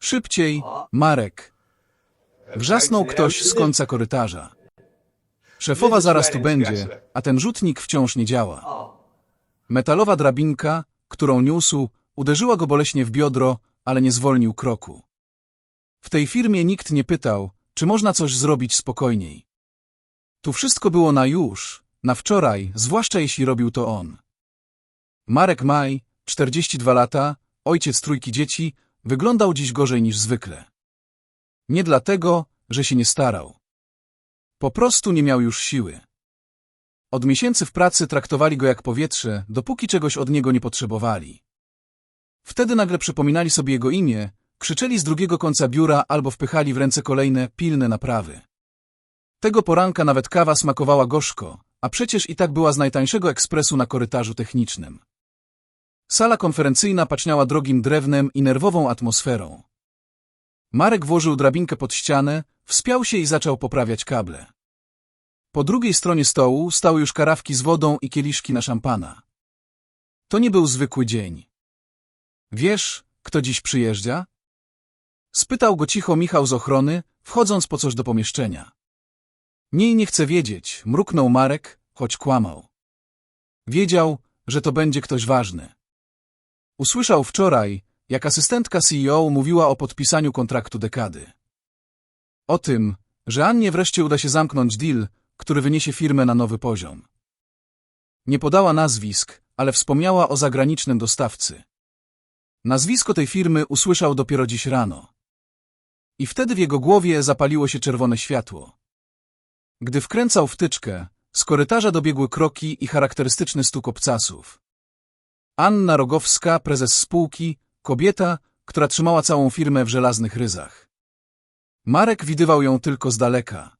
Szybciej, Marek! Wrzasnął ktoś z końca korytarza. Szefowa zaraz tu będzie, a ten rzutnik wciąż nie działa. Metalowa drabinka, którą niósł, uderzyła go boleśnie w biodro, ale nie zwolnił kroku. W tej firmie nikt nie pytał, czy można coś zrobić spokojniej. Tu wszystko było na już, na wczoraj, zwłaszcza jeśli robił to on. Marek Maj, 42 lata, ojciec trójki dzieci, wyglądał dziś gorzej niż zwykle. Nie dlatego, że się nie starał. Po prostu nie miał już siły. Od miesięcy w pracy traktowali go jak powietrze, dopóki czegoś od niego nie potrzebowali. Wtedy nagle przypominali sobie jego imię, krzyczeli z drugiego końca biura albo wpychali w ręce kolejne, pilne naprawy. Tego poranka nawet kawa smakowała gorzko, a przecież i tak była z najtańszego ekspresu na korytarzu technicznym. Sala konferencyjna paczniała drogim drewnem i nerwową atmosferą. Marek włożył drabinkę pod ścianę, wspiął się i zaczął poprawiać kable. Po drugiej stronie stołu stały już karawki z wodą i kieliszki na szampana. To nie był zwykły dzień. Wiesz, kto dziś przyjeżdża? Spytał go cicho Michał z ochrony, wchodząc po coś do pomieszczenia. Nie nie chce wiedzieć, mruknął Marek, choć kłamał. Wiedział, że to będzie ktoś ważny. Usłyszał wczoraj, jak asystentka CEO mówiła o podpisaniu kontraktu dekady. O tym, że Annie wreszcie uda się zamknąć deal, który wyniesie firmę na nowy poziom. Nie podała nazwisk, ale wspomniała o zagranicznym dostawcy. Nazwisko tej firmy usłyszał dopiero dziś rano. I wtedy w jego głowie zapaliło się czerwone światło. Gdy wkręcał wtyczkę, z korytarza dobiegły kroki i charakterystyczny stuk obcasów. Anna Rogowska, prezes spółki, kobieta, która trzymała całą firmę w żelaznych ryzach. Marek widywał ją tylko z daleka.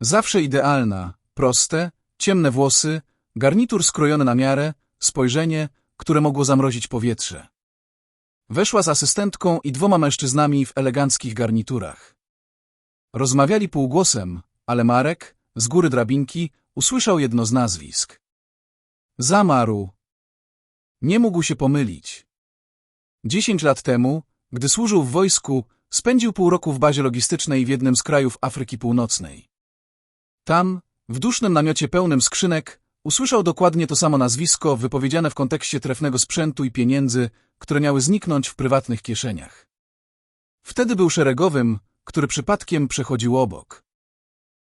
Zawsze idealna, proste, ciemne włosy, garnitur skrojony na miarę, spojrzenie, które mogło zamrozić powietrze. Weszła z asystentką i dwoma mężczyznami w eleganckich garniturach. Rozmawiali półgłosem, ale Marek, z góry drabinki, usłyszał jedno z nazwisk. Zamarł. Nie mógł się pomylić. Dziesięć lat temu, gdy służył w wojsku, spędził pół roku w bazie logistycznej w jednym z krajów Afryki Północnej. Tam, w dusznym namiocie pełnym skrzynek, usłyszał dokładnie to samo nazwisko wypowiedziane w kontekście trefnego sprzętu i pieniędzy, które miały zniknąć w prywatnych kieszeniach. Wtedy był szeregowym, który przypadkiem przechodził obok.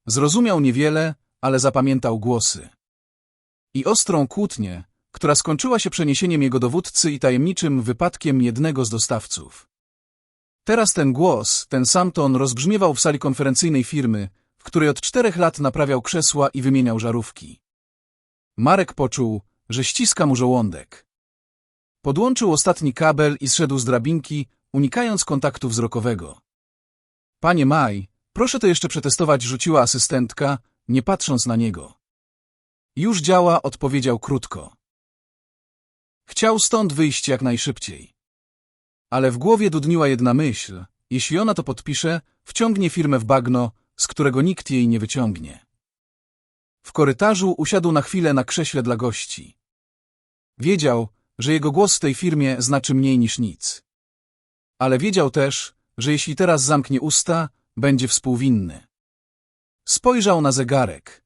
Zrozumiał niewiele, ale zapamiętał głosy. I ostrą kłótnię, która skończyła się przeniesieniem jego dowódcy i tajemniczym wypadkiem jednego z dostawców. Teraz ten głos, ten sam ton rozbrzmiewał w sali konferencyjnej firmy, w której od czterech lat naprawiał krzesła i wymieniał żarówki. Marek poczuł, że ściska mu żołądek. Podłączył ostatni kabel i zszedł z drabinki, unikając kontaktu wzrokowego. Panie Maj, proszę to jeszcze przetestować, rzuciła asystentka, nie patrząc na niego. Już działa, odpowiedział krótko. Chciał stąd wyjść jak najszybciej. Ale w głowie dudniła jedna myśl. Jeśli ona to podpisze, wciągnie firmę w bagno, z którego nikt jej nie wyciągnie. W korytarzu usiadł na chwilę na krześle dla gości. Wiedział, że jego głos w tej firmie znaczy mniej niż nic. Ale wiedział też, że jeśli teraz zamknie usta, będzie współwinny. Spojrzał na zegarek.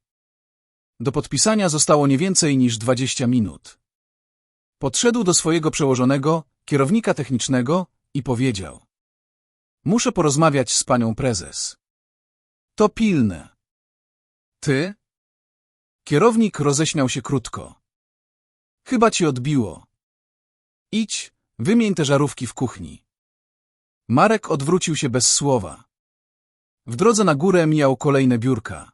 Do podpisania zostało nie więcej niż dwadzieścia minut. Podszedł do swojego przełożonego, kierownika technicznego i powiedział. Muszę porozmawiać z panią prezes. To pilne. Ty? Kierownik roześmiał się krótko. Chyba ci odbiło. Idź, wymień te żarówki w kuchni. Marek odwrócił się bez słowa. W drodze na górę mijał kolejne biurka.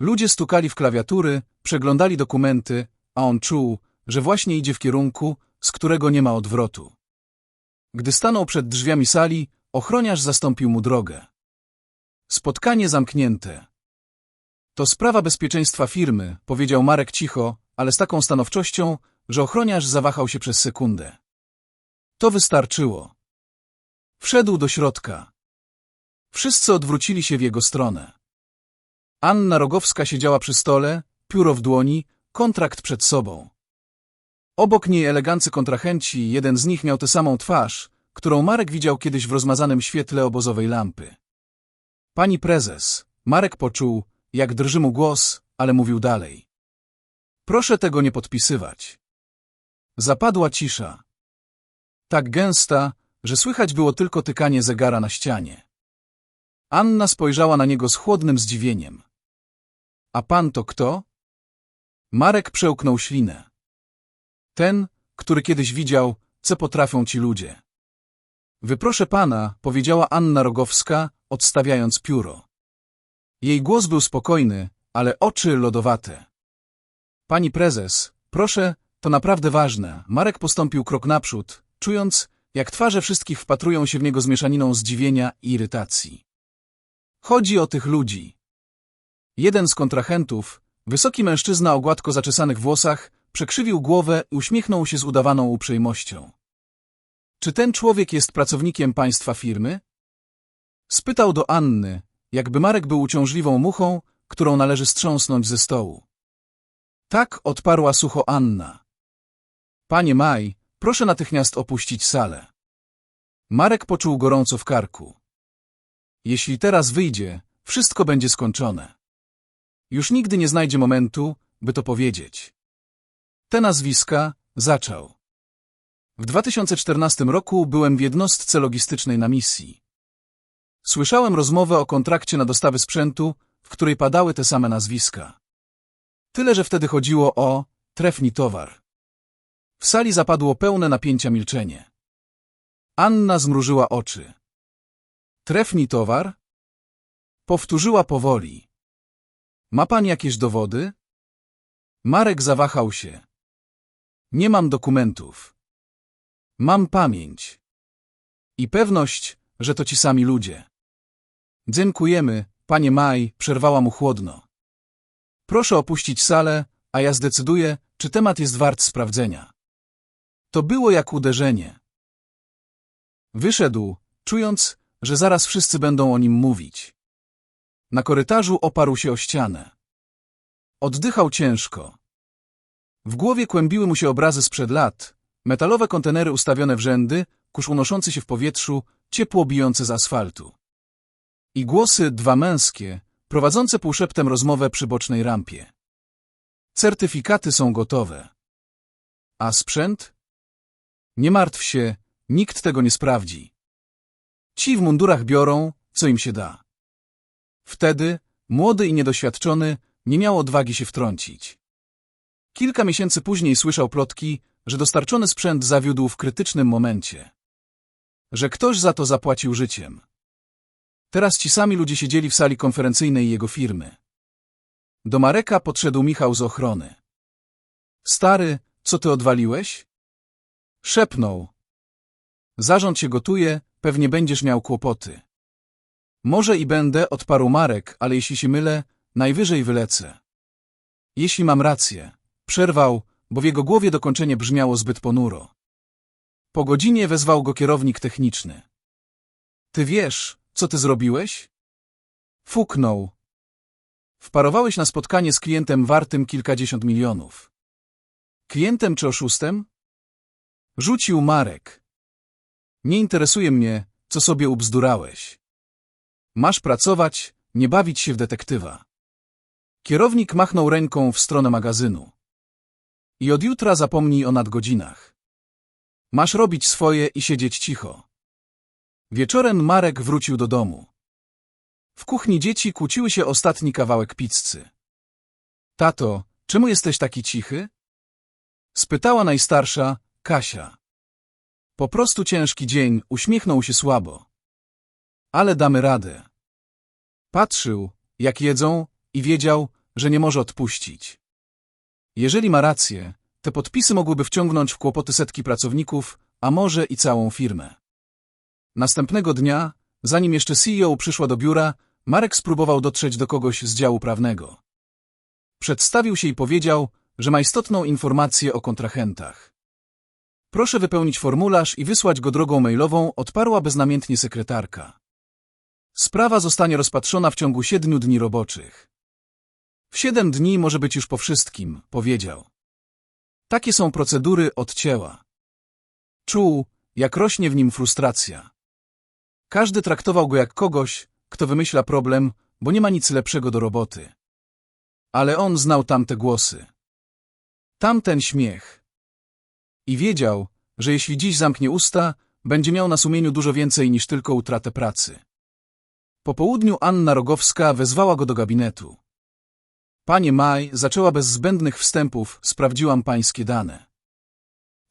Ludzie stukali w klawiatury, przeglądali dokumenty, a on czuł, że właśnie idzie w kierunku, z którego nie ma odwrotu. Gdy stanął przed drzwiami sali, ochroniarz zastąpił mu drogę. Spotkanie zamknięte. To sprawa bezpieczeństwa firmy, powiedział Marek cicho, ale z taką stanowczością, że ochroniarz zawahał się przez sekundę. To wystarczyło. Wszedł do środka. Wszyscy odwrócili się w jego stronę. Anna Rogowska siedziała przy stole, pióro w dłoni, kontrakt przed sobą. Obok niej elegancy kontrahenci, jeden z nich miał tę samą twarz, którą Marek widział kiedyś w rozmazanym świetle obozowej lampy. Pani prezes, Marek poczuł, jak drży mu głos, ale mówił dalej. Proszę tego nie podpisywać. Zapadła cisza. Tak gęsta, że słychać było tylko tykanie zegara na ścianie. Anna spojrzała na niego z chłodnym zdziwieniem. A pan to kto? Marek przełknął ślinę. Ten, który kiedyś widział, co potrafią ci ludzie. Wyproszę pana, powiedziała Anna Rogowska, odstawiając pióro. Jej głos był spokojny, ale oczy lodowate. Pani prezes, proszę, to naprawdę ważne. Marek postąpił krok naprzód, czując, jak twarze wszystkich wpatrują się w niego z mieszaniną zdziwienia i irytacji. Chodzi o tych ludzi. Jeden z kontrahentów, wysoki mężczyzna o gładko zaczesanych włosach, przekrzywił głowę i uśmiechnął się z udawaną uprzejmością. Czy ten człowiek jest pracownikiem państwa firmy? Spytał do Anny, jakby Marek był uciążliwą muchą, którą należy strząsnąć ze stołu. Tak odparła sucho Anna. Panie Maj, proszę natychmiast opuścić salę. Marek poczuł gorąco w karku. Jeśli teraz wyjdzie, wszystko będzie skończone. Już nigdy nie znajdzie momentu, by to powiedzieć. Te nazwiska zaczął. W 2014 roku byłem w jednostce logistycznej na misji. Słyszałem rozmowę o kontrakcie na dostawy sprzętu, w której padały te same nazwiska. Tyle, że wtedy chodziło o trefni towar. W sali zapadło pełne napięcia milczenie. Anna zmrużyła oczy. Trefni towar? Powtórzyła powoli. Ma pan jakieś dowody? Marek zawahał się. Nie mam dokumentów. Mam pamięć. I pewność, że to ci sami ludzie. Dziękujemy, panie Maj, przerwała mu chłodno. Proszę opuścić salę, a ja zdecyduję, czy temat jest wart sprawdzenia. To było jak uderzenie. Wyszedł, czując, że zaraz wszyscy będą o nim mówić. Na korytarzu oparł się o ścianę. Oddychał ciężko. W głowie kłębiły mu się obrazy sprzed lat, metalowe kontenery ustawione w rzędy, kurz unoszący się w powietrzu, ciepło bijące z asfaltu. I głosy, dwa męskie, prowadzące półszeptem rozmowę przy bocznej rampie. Certyfikaty są gotowe. A sprzęt? Nie martw się, nikt tego nie sprawdzi. Ci w mundurach biorą, co im się da. Wtedy, młody i niedoświadczony, nie miał odwagi się wtrącić. Kilka miesięcy później słyszał plotki, że dostarczony sprzęt zawiódł w krytycznym momencie. Że ktoś za to zapłacił życiem. Teraz ci sami ludzie siedzieli w sali konferencyjnej jego firmy. Do Mareka podszedł Michał z ochrony. Stary, co ty odwaliłeś? Szepnął. Zarząd się gotuje, pewnie będziesz miał kłopoty. Może i będę, odparł Marek, ale jeśli się mylę, najwyżej wylecę. Jeśli mam rację, przerwał, bo w jego głowie dokończenie brzmiało zbyt ponuro. Po godzinie wezwał go kierownik techniczny. Ty wiesz, co ty zrobiłeś? Fuknął. Wparowałeś na spotkanie z klientem wartym kilkadziesiąt milionów. Klientem czy oszustem? Rzucił Marek. Nie interesuje mnie, co sobie ubzdurałeś. Masz pracować, nie bawić się w detektywa. Kierownik machnął ręką w stronę magazynu. I od jutra zapomnij o nadgodzinach. Masz robić swoje i siedzieć cicho. Wieczorem Marek wrócił do domu. W kuchni dzieci kłóciły się ostatni kawałek pizzy. Tato, czemu jesteś taki cichy? Spytała najstarsza, Kasia. Po prostu ciężki dzień, uśmiechnął się słabo. Ale damy radę. Patrzył, jak jedzą i wiedział, że nie może odpuścić. Jeżeli ma rację, te podpisy mogłyby wciągnąć w kłopoty setki pracowników, a może i całą firmę. Następnego dnia, zanim jeszcze CEO przyszła do biura, Marek spróbował dotrzeć do kogoś z działu prawnego. Przedstawił się i powiedział, że ma istotną informację o kontrahentach. Proszę wypełnić formularz i wysłać go drogą mailową, odparła beznamiętnie sekretarka. Sprawa zostanie rozpatrzona w ciągu siedmiu dni roboczych. W siedem dni może być już po wszystkim, powiedział. Takie są procedury odcięła. Czuł, jak rośnie w nim frustracja. Każdy traktował go jak kogoś, kto wymyśla problem, bo nie ma nic lepszego do roboty. Ale on znał tamte głosy. Tamten śmiech. I wiedział, że jeśli dziś zamknie usta, będzie miał na sumieniu dużo więcej niż tylko utratę pracy. Po południu Anna Rogowska wezwała go do gabinetu. Panie Maj, zaczęła bez zbędnych wstępów, sprawdziłam pańskie dane.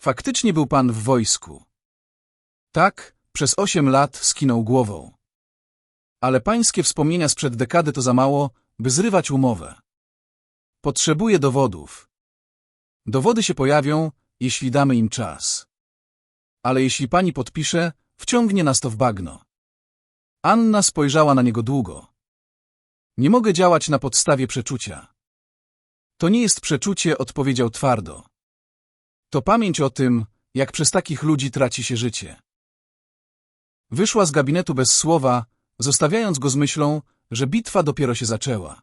Faktycznie był pan w wojsku. Tak, przez osiem lat skinął głową. Ale pańskie wspomnienia sprzed dekady to za mało, by zrywać umowę. Potrzebuję dowodów. Dowody się pojawią, jeśli damy im czas. Ale jeśli pani podpisze, wciągnie nas to w bagno. Anna spojrzała na niego długo. Nie mogę działać na podstawie przeczucia. To nie jest przeczucie, odpowiedział twardo. To pamięć o tym, jak przez takich ludzi traci się życie. Wyszła z gabinetu bez słowa, zostawiając go z myślą, że bitwa dopiero się zaczęła.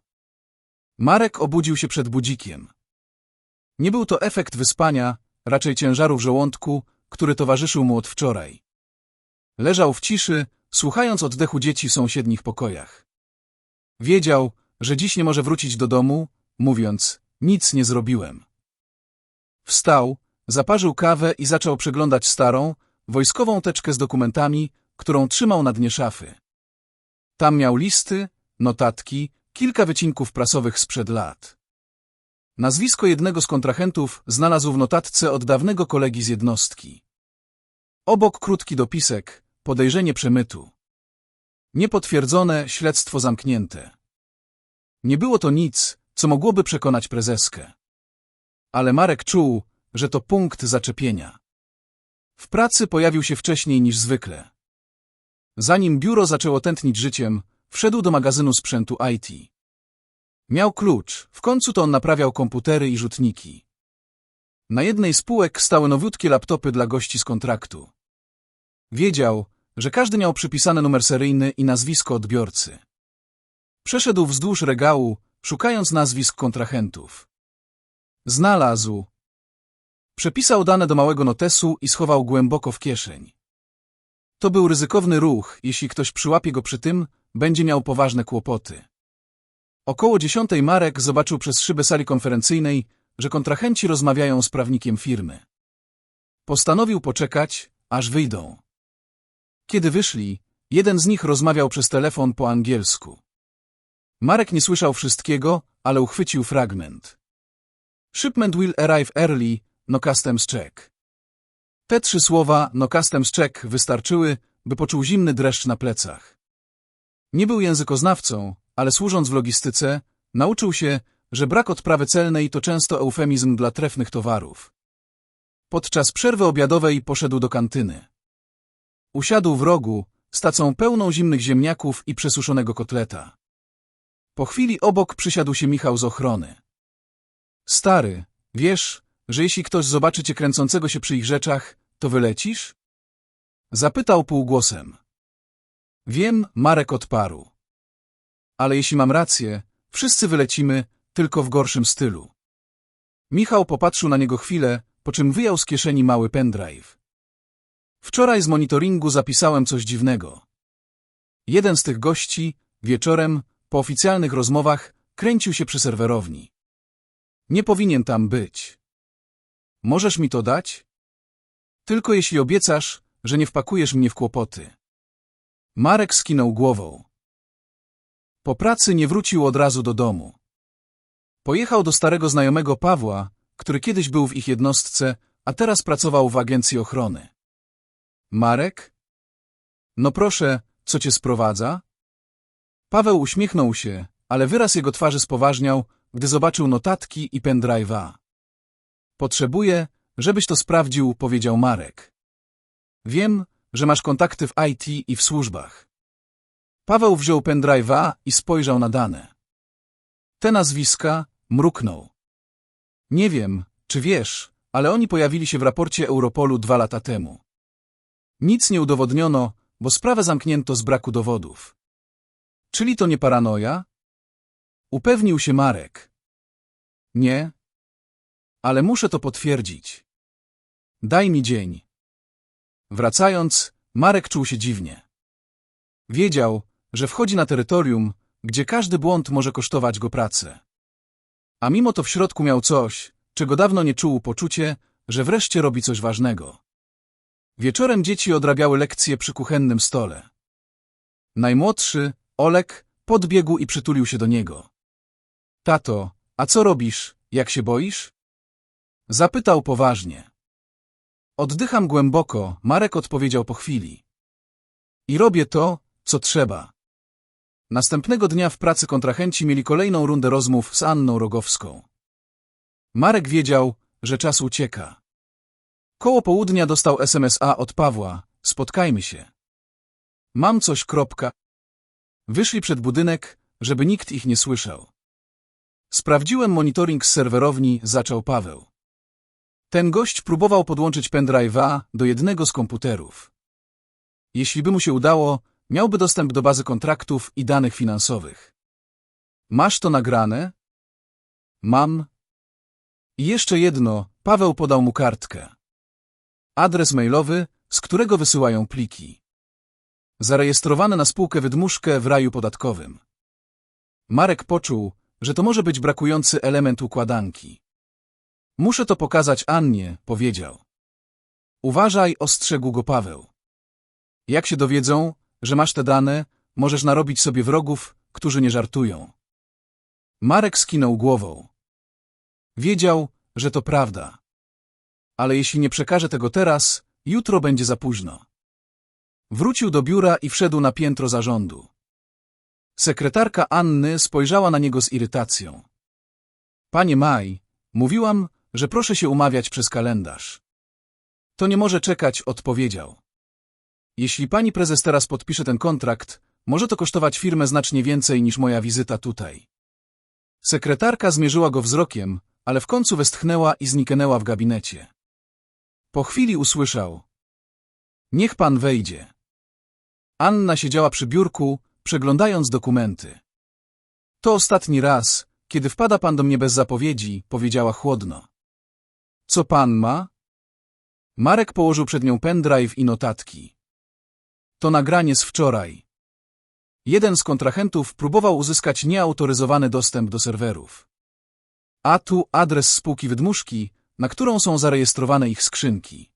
Marek obudził się przed budzikiem. Nie był to efekt wyspania, raczej ciężaru w żołądku, który towarzyszył mu od wczoraj. Leżał w ciszy, słuchając oddechu dzieci w sąsiednich pokojach. Wiedział, że dziś nie może wrócić do domu, mówiąc, nic nie zrobiłem. Wstał, zaparzył kawę i zaczął przeglądać starą, wojskową teczkę z dokumentami, którą trzymał na dnie szafy. Tam miał listy, notatki, kilka wycinków prasowych sprzed lat. Nazwisko jednego z kontrahentów znalazł w notatce od dawnego kolegi z jednostki. Obok krótki dopisek, podejrzenie przemytu. Niepotwierdzone, śledztwo zamknięte. Nie było to nic, co mogłoby przekonać prezeskę. Ale Marek czuł, że to punkt zaczepienia. W pracy pojawił się wcześniej niż zwykle. Zanim biuro zaczęło tętnić życiem, wszedł do magazynu sprzętu IT. Miał klucz, w końcu to on naprawiał komputery i rzutniki. Na jednej z półek stały nowiutkie laptopy dla gości z kontraktu. Wiedział, że każdy miał przypisany numer seryjny i nazwisko odbiorcy. Przeszedł wzdłuż regału, szukając nazwisk kontrahentów. Znalazł. Przepisał dane do małego notesu i schował głęboko w kieszeń. To był ryzykowny ruch, jeśli ktoś przyłapie go przy tym, będzie miał poważne kłopoty. Około dziesiątej Marek zobaczył przez szybę sali konferencyjnej, że kontrahenci rozmawiają z prawnikiem firmy. Postanowił poczekać, aż wyjdą. Kiedy wyszli, jeden z nich rozmawiał przez telefon po angielsku. Marek nie słyszał wszystkiego, ale uchwycił fragment. Shipment will arrive early, no customs check. Te trzy słowa, no customs check, wystarczyły, by poczuł zimny dreszcz na plecach. Nie był językoznawcą, ale służąc w logistyce, nauczył się, że brak odprawy celnej to często eufemizm dla trefnych towarów. Podczas przerwy obiadowej poszedł do kantyny. Usiadł w rogu, z tacą pełną zimnych ziemniaków i przesuszonego kotleta. Po chwili obok przysiadł się Michał z ochrony. Stary, wiesz, że jeśli ktoś zobaczy cię kręcącego się przy ich rzeczach, to wylecisz? Zapytał półgłosem. Wiem, Marek odparł. Ale jeśli mam rację, wszyscy wylecimy, tylko w gorszym stylu. Michał popatrzył na niego chwilę, po czym wyjął z kieszeni mały pendrive. Wczoraj z monitoringu zapisałem coś dziwnego. Jeden z tych gości, wieczorem, po oficjalnych rozmowach, kręcił się przy serwerowni. Nie powinien tam być. Możesz mi to dać? Tylko jeśli obiecasz, że nie wpakujesz mnie w kłopoty. Marek skinął głową. Po pracy nie wrócił od razu do domu. Pojechał do starego znajomego Pawła, który kiedyś był w ich jednostce, a teraz pracował w agencji ochrony. Marek? No proszę, co cię sprowadza? Paweł uśmiechnął się, ale wyraz jego twarzy spoważniał, gdy zobaczył notatki i pendrive'a. Potrzebuję, żebyś to sprawdził, powiedział Marek. Wiem, że masz kontakty w IT i w służbach. Paweł wziął pendrive'a i spojrzał na dane. Te nazwiska mruknął. Nie wiem, czy wiesz, ale oni pojawili się w raporcie Europolu dwa lata temu. Nic nie udowodniono, bo sprawę zamknięto z braku dowodów. Czyli to nie paranoja? Upewnił się Marek. Nie. Ale muszę to potwierdzić. Daj mi dzień. Wracając, Marek czuł się dziwnie. Wiedział, że wchodzi na terytorium, gdzie każdy błąd może kosztować go pracę. A mimo to w środku miał coś, czego dawno nie czuł poczucie, że wreszcie robi coś ważnego. Wieczorem dzieci odrabiały lekcje przy kuchennym stole. Najmłodszy, Olek, podbiegł i przytulił się do niego. Tato, a co robisz, jak się boisz? Zapytał poważnie. Oddycham głęboko, Marek odpowiedział po chwili. I robię to, co trzeba. Następnego dnia w pracy kontrahenci mieli kolejną rundę rozmów z Anną Rogowską. Marek wiedział, że czas ucieka. Koło południa dostał SMS-a od Pawła. Spotkajmy się. Mam coś, kropka. Wyszli przed budynek, żeby nikt ich nie słyszał. Sprawdziłem monitoring z serwerowni, zaczął Paweł. Ten gość próbował podłączyć pendrive'a do jednego z komputerów. Jeśli by mu się udało, miałby dostęp do bazy kontraktów i danych finansowych. Masz to nagrane? Mam. I jeszcze jedno, Paweł podał mu kartkę. Adres mailowy, z którego wysyłają pliki. Zarejestrowane na spółkę wydmuszkę w raju podatkowym. Marek poczuł, że to może być brakujący element układanki. Muszę to pokazać Annie, powiedział. Uważaj, ostrzegł go Paweł. Jak się dowiedzą, że masz te dane, możesz narobić sobie wrogów, którzy nie żartują. Marek skinął głową. Wiedział, że to prawda. Ale jeśli nie przekaże tego teraz, jutro będzie za późno. Wrócił do biura i wszedł na piętro zarządu. Sekretarka Anny spojrzała na niego z irytacją. Panie Maj, mówiłam, że proszę się umawiać przez kalendarz. To nie może czekać, odpowiedział. Jeśli pani prezes teraz podpisze ten kontrakt, może to kosztować firmę znacznie więcej niż moja wizyta tutaj. Sekretarka zmierzyła go wzrokiem, ale w końcu westchnęła i zniknęła w gabinecie. Po chwili usłyszał. Niech pan wejdzie. Anna siedziała przy biurku, przeglądając dokumenty. To ostatni raz, kiedy wpada pan do mnie bez zapowiedzi, powiedziała chłodno. Co pan ma? Marek położył przed nią pendrive i notatki. To nagranie z wczoraj. Jeden z kontrahentów próbował uzyskać nieautoryzowany dostęp do serwerów. A tu adres spółki wydmuszki, na którą są zarejestrowane ich skrzynki.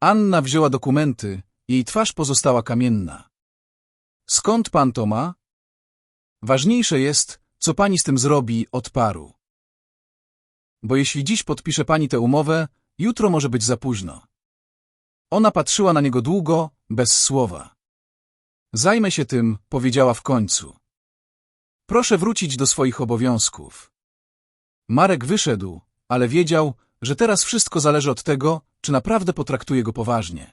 Anna wzięła dokumenty, jej twarz pozostała kamienna. Skąd pan to ma? Ważniejsze jest, co pani z tym zrobi, odparł. Bo jeśli dziś podpisze pani tę umowę, jutro może być za późno. Ona patrzyła na niego długo, bez słowa. Zajmę się tym, powiedziała w końcu. Proszę wrócić do swoich obowiązków. Marek wyszedł, ale wiedział, że teraz wszystko zależy od tego, czy naprawdę potraktuje go poważnie.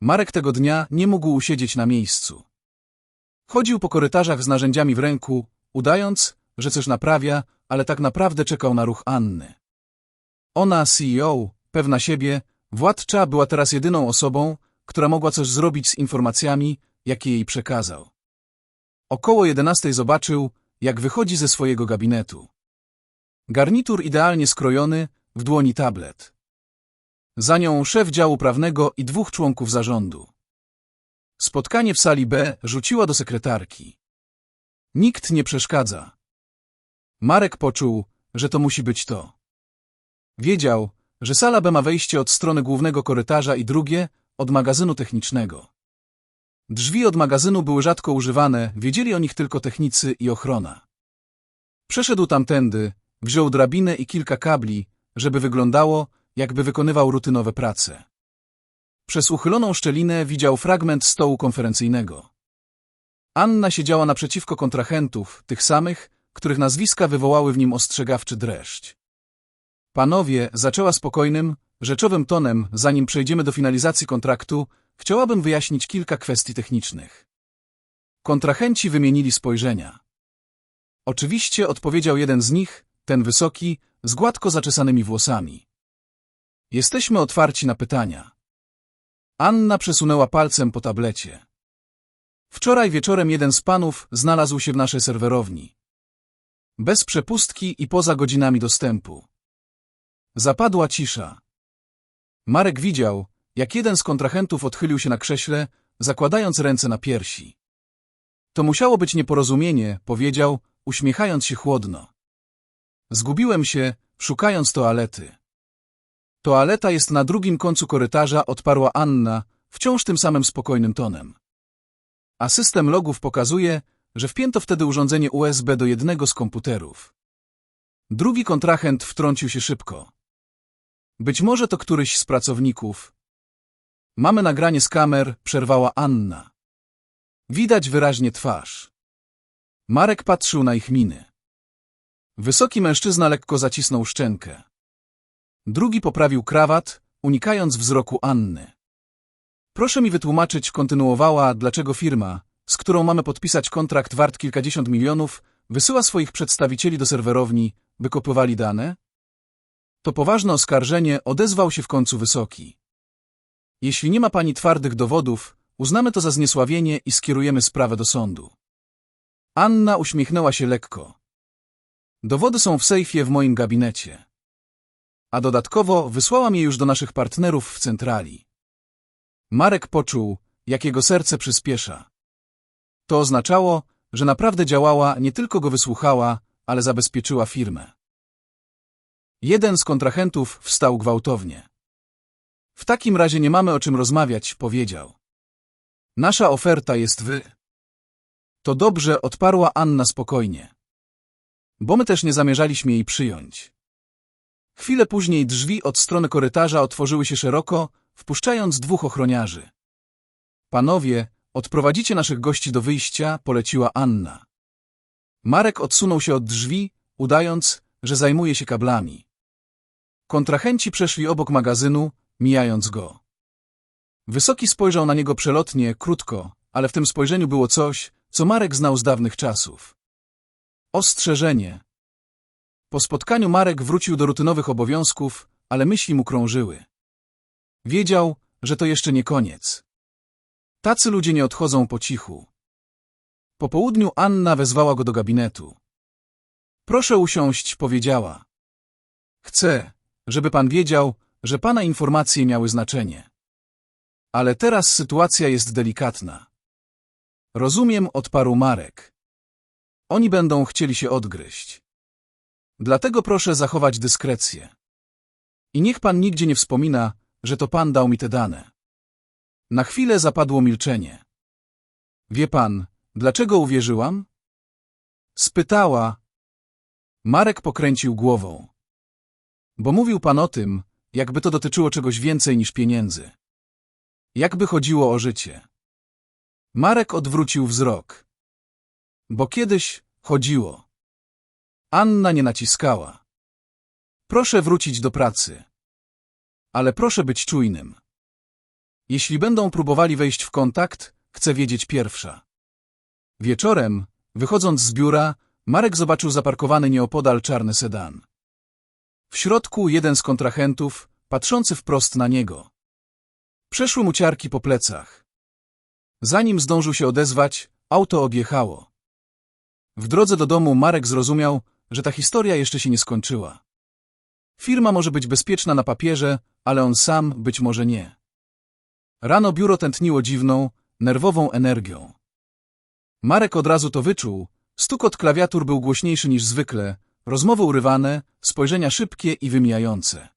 Marek tego dnia nie mógł usiedzieć na miejscu. Chodził po korytarzach z narzędziami w ręku, udając, że coś naprawia, ale tak naprawdę czekał na ruch Anny. Ona, CEO, pewna siebie, władcza była teraz jedyną osobą, która mogła coś zrobić z informacjami, jakie jej przekazał. Około jedenastej zobaczył, jak wychodzi ze swojego gabinetu. Garnitur idealnie skrojony, w dłoni tablet. Za nią szef działu prawnego i dwóch członków zarządu. Spotkanie w sali B rzuciła do sekretarki. Nikt nie przeszkadza. Marek poczuł, że to musi być to. Wiedział, że sala B ma wejście od strony głównego korytarza i drugie od magazynu technicznego. Drzwi od magazynu były rzadko używane, wiedzieli o nich tylko technicy i ochrona. Przeszedł tamtędy, wziął drabinę i kilka kabli, żeby wyglądało, jakby wykonywał rutynowe prace. Przez uchyloną szczelinę widział fragment stołu konferencyjnego. Anna siedziała naprzeciwko kontrahentów, tych samych, których nazwiska wywołały w nim ostrzegawczy dreszcz. Panowie, zaczęła spokojnym, rzeczowym tonem, zanim przejdziemy do finalizacji kontraktu, chciałabym wyjaśnić kilka kwestii technicznych. Kontrahenci wymienili spojrzenia. Oczywiście odpowiedział jeden z nich, ten wysoki, z gładko zaczesanymi włosami. Jesteśmy otwarci na pytania. Anna przesunęła palcem po tablecie. Wczoraj wieczorem jeden z panów znalazł się w naszej serwerowni. Bez przepustki i poza godzinami dostępu. Zapadła cisza. Marek widział, jak jeden z kontrahentów odchylił się na krześle, zakładając ręce na piersi. To musiało być nieporozumienie, powiedział, uśmiechając się chłodno. Zgubiłem się, szukając toalety. Toaleta jest na drugim końcu korytarza, odparła Anna, wciąż tym samym spokojnym tonem. A system logów pokazuje, że wpięto wtedy urządzenie USB do jednego z komputerów. Drugi kontrahent wtrącił się szybko. Być może to któryś z pracowników. Mamy nagranie z kamer, przerwała Anna. Widać wyraźnie twarz. Marek patrzył na ich miny. Wysoki mężczyzna lekko zacisnął szczękę. Drugi poprawił krawat, unikając wzroku Anny. Proszę mi wytłumaczyć, kontynuowała, dlaczego firma, z którą mamy podpisać kontrakt wart kilkadziesiąt milionów, wysyła swoich przedstawicieli do serwerowni, by kopywali dane? To poważne oskarżenie odezwał się w końcu Wysoki. Jeśli nie ma pani twardych dowodów, uznamy to za zniesławienie i skierujemy sprawę do sądu. Anna uśmiechnęła się lekko. Dowody są w sejfie w moim gabinecie. A dodatkowo wysłałam je już do naszych partnerów w centrali. Marek poczuł, jak jego serce przyspiesza. To oznaczało, że naprawdę działała, nie tylko go wysłuchała, ale zabezpieczyła firmę. Jeden z kontrahentów wstał gwałtownie. W takim razie nie mamy o czym rozmawiać, powiedział. Nasza oferta jest wy. To dobrze, odparła Anna spokojnie. Bo my też nie zamierzaliśmy jej przyjąć. Chwilę później drzwi od strony korytarza otworzyły się szeroko, wpuszczając dwóch ochroniarzy. Panowie, odprowadzicie naszych gości do wyjścia, poleciła Anna. Marek odsunął się od drzwi, udając, że zajmuje się kablami. Kontrahenci przeszli obok magazynu, mijając go. Wysoki spojrzał na niego przelotnie, krótko, ale w tym spojrzeniu było coś, co Marek znał z dawnych czasów. Ostrzeżenie. Po spotkaniu Marek wrócił do rutynowych obowiązków, ale myśli mu krążyły. Wiedział, że to jeszcze nie koniec. Tacy ludzie nie odchodzą po cichu. Po południu Anna wezwała go do gabinetu. Proszę usiąść, powiedziała. Chcę, żeby pan wiedział, że pana informacje miały znaczenie. Ale teraz sytuacja jest delikatna. Rozumiem, odparł Marek. Oni będą chcieli się odgryźć. Dlatego proszę zachować dyskrecję. I niech pan nigdzie nie wspomina, że to pan dał mi te dane. Na chwilę zapadło milczenie. Wie pan, dlaczego uwierzyłam? Spytała. Marek pokręcił głową. Bo mówił pan o tym, jakby to dotyczyło czegoś więcej niż pieniędzy. Jakby chodziło o życie. Marek odwrócił wzrok. Bo kiedyś chodziło. Anna nie naciskała. Proszę wrócić do pracy. Ale proszę być czujnym. Jeśli będą próbowali wejść w kontakt, chcę wiedzieć pierwsza. Wieczorem, wychodząc z biura, Marek zobaczył zaparkowany nieopodal czarny sedan. W środku jeden z kontrahentów, patrzący wprost na niego. Przeszły mu ciarki po plecach. Zanim zdążył się odezwać, auto odjechało. W drodze do domu Marek zrozumiał, że ta historia jeszcze się nie skończyła. Firma może być bezpieczna na papierze, ale on sam być może nie. Rano biuro tętniło dziwną, nerwową energią. Marek od razu to wyczuł, stukot klawiatur był głośniejszy niż zwykle, rozmowy urywane, spojrzenia szybkie i wymijające.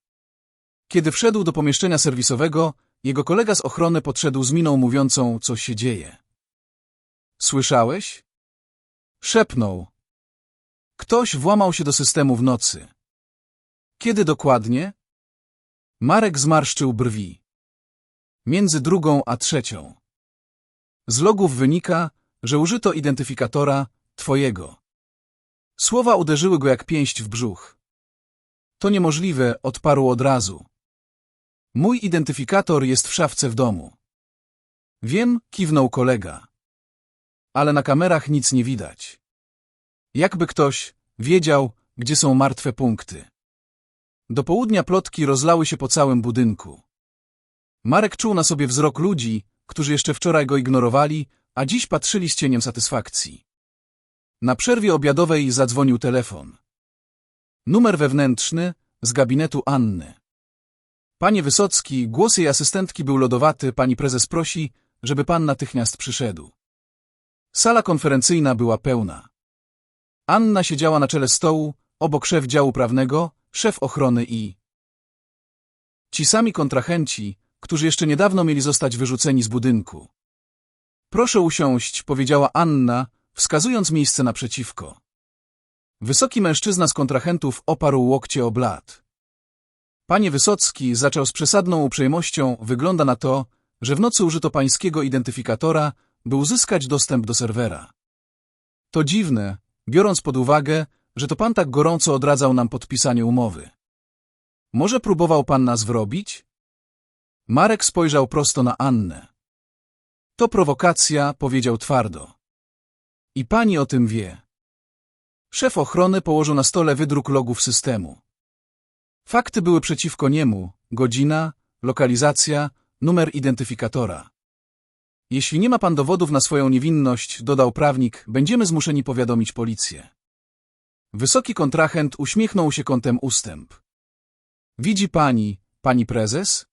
Kiedy wszedł do pomieszczenia serwisowego, jego kolega z ochrony podszedł z miną mówiącą, co się dzieje. Słyszałeś? Szepnął. Ktoś włamał się do systemu w nocy. Kiedy dokładnie? Marek zmarszczył brwi. Między drugą a trzecią. Z logów wynika, że użyto identyfikatora twojego. Słowa uderzyły go jak pięść w brzuch. To niemożliwe, odparł od razu. Mój identyfikator jest w szafce w domu. Wiem, kiwnął kolega. Ale na kamerach nic nie widać. Jakby ktoś wiedział, gdzie są martwe punkty. Do południa plotki rozlały się po całym budynku. Marek czuł na sobie wzrok ludzi, którzy jeszcze wczoraj go ignorowali, a dziś patrzyli z cieniem satysfakcji. Na przerwie obiadowej zadzwonił telefon. Numer wewnętrzny z gabinetu Anny. Panie Wysocki, głos jej asystentki był lodowaty, pani prezes prosi, żeby pan natychmiast przyszedł. Sala konferencyjna była pełna. Anna siedziała na czele stołu, obok szef działu prawnego, szef ochrony i... Ci sami kontrahenci, którzy jeszcze niedawno mieli zostać wyrzuceni z budynku. Proszę usiąść, powiedziała Anna, wskazując miejsce naprzeciwko. Wysoki mężczyzna z kontrahentów oparł łokcie o blat. Panie Wysocki zaczął z przesadną uprzejmością, wygląda na to, że w nocy użyto pańskiego identyfikatora, by uzyskać dostęp do serwera. To dziwne, biorąc pod uwagę, że to pan tak gorąco odradzał nam podpisanie umowy. Może próbował pan nas wrobić? Marek spojrzał prosto na Annę. To prowokacja, powiedział twardo. I pani o tym wie. Szef ochrony położył na stole wydruk logów systemu. Fakty były przeciwko niemu, godzina, lokalizacja, numer identyfikatora. Jeśli nie ma pan dowodów na swoją niewinność, dodał prawnik, będziemy zmuszeni powiadomić policję. Wysoki kontrahent uśmiechnął się kątem ustęp. Widzi pani, pani prezes?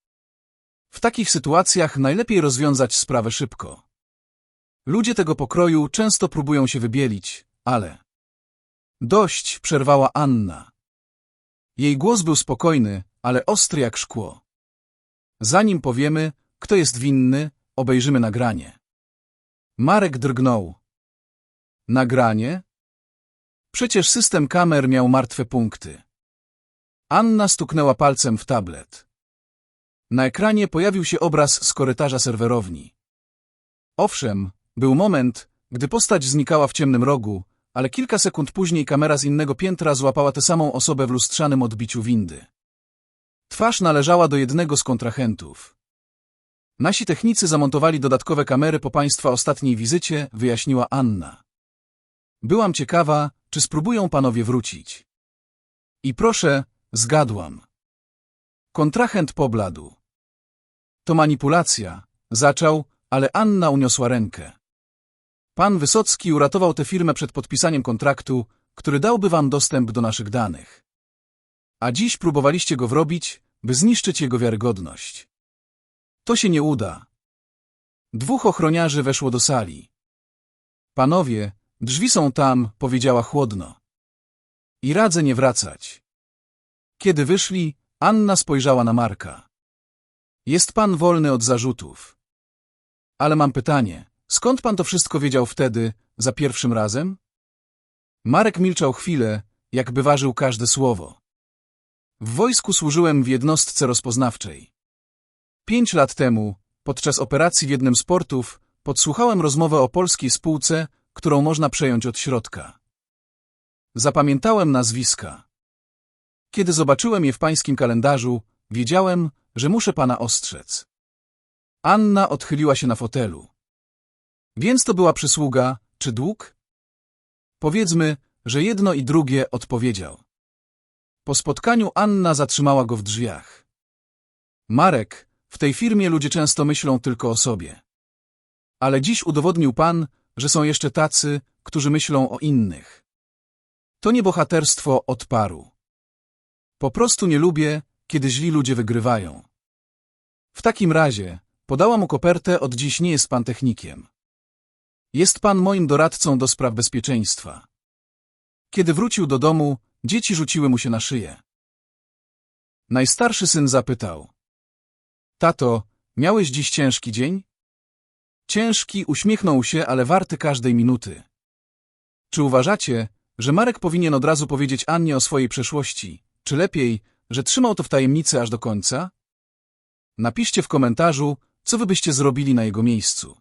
W takich sytuacjach najlepiej rozwiązać sprawę szybko. Ludzie tego pokroju często próbują się wybielić, ale... Dość, przerwała Anna. Jej głos był spokojny, ale ostry jak szkło. Zanim powiemy, kto jest winny, obejrzymy nagranie. Marek drgnął. Nagranie? Przecież system kamer miał martwe punkty. Anna stuknęła palcem w tablet. Na ekranie pojawił się obraz z korytarza serwerowni. Owszem, był moment, gdy postać znikała w ciemnym rogu, ale kilka sekund później kamera z innego piętra złapała tę samą osobę w lustrzanym odbiciu windy. Twarz należała do jednego z kontrahentów. Nasi technicy zamontowali dodatkowe kamery po państwa ostatniej wizycie, wyjaśniła Anna. Byłam ciekawa, czy spróbują panowie wrócić. I proszę, zgadłam. Kontrahent pobladł. To manipulacja, zaczął, ale Anna uniosła rękę. Pan Wysocki uratował tę firmę przed podpisaniem kontraktu, który dałby wam dostęp do naszych danych. A dziś próbowaliście go wrobić, by zniszczyć jego wiarygodność. To się nie uda. Dwóch ochroniarzy weszło do sali. Panowie, drzwi są tam, powiedziała chłodno. I radzę nie wracać. Kiedy wyszli, Anna spojrzała na Marka. Jest pan wolny od zarzutów. Ale mam pytanie. Skąd pan to wszystko wiedział wtedy, za pierwszym razem? Marek milczał chwilę, jakby ważył każde słowo. W wojsku służyłem w jednostce rozpoznawczej. Pięć lat temu, podczas operacji w jednym z portów, podsłuchałem rozmowę o polskiej spółce, którą można przejąć od środka. Zapamiętałem nazwiska. Kiedy zobaczyłem je w pańskim kalendarzu, wiedziałem, że muszę pana ostrzec. Anna odchyliła się na fotelu. Więc to była przysługa, czy dług? Powiedzmy, że jedno i drugie odpowiedział. Po spotkaniu Anna zatrzymała go w drzwiach. Marek, w tej firmie ludzie często myślą tylko o sobie. Ale dziś udowodnił pan, że są jeszcze tacy, którzy myślą o innych. To nie bohaterstwo odparu. Po prostu nie lubię, kiedy źli ludzie wygrywają. W takim razie, podała mu kopertę, od dziś nie jest pan technikiem. Jest pan moim doradcą do spraw bezpieczeństwa. Kiedy wrócił do domu, dzieci rzuciły mu się na szyję. Najstarszy syn zapytał. Tato, miałeś dziś ciężki dzień? Ciężki uśmiechnął się, ale warty każdej minuty. Czy uważacie, że Marek powinien od razu powiedzieć Annie o swojej przeszłości, czy lepiej, że trzymał to w tajemnicy aż do końca? Napiszcie w komentarzu, co wy byście zrobili na jego miejscu.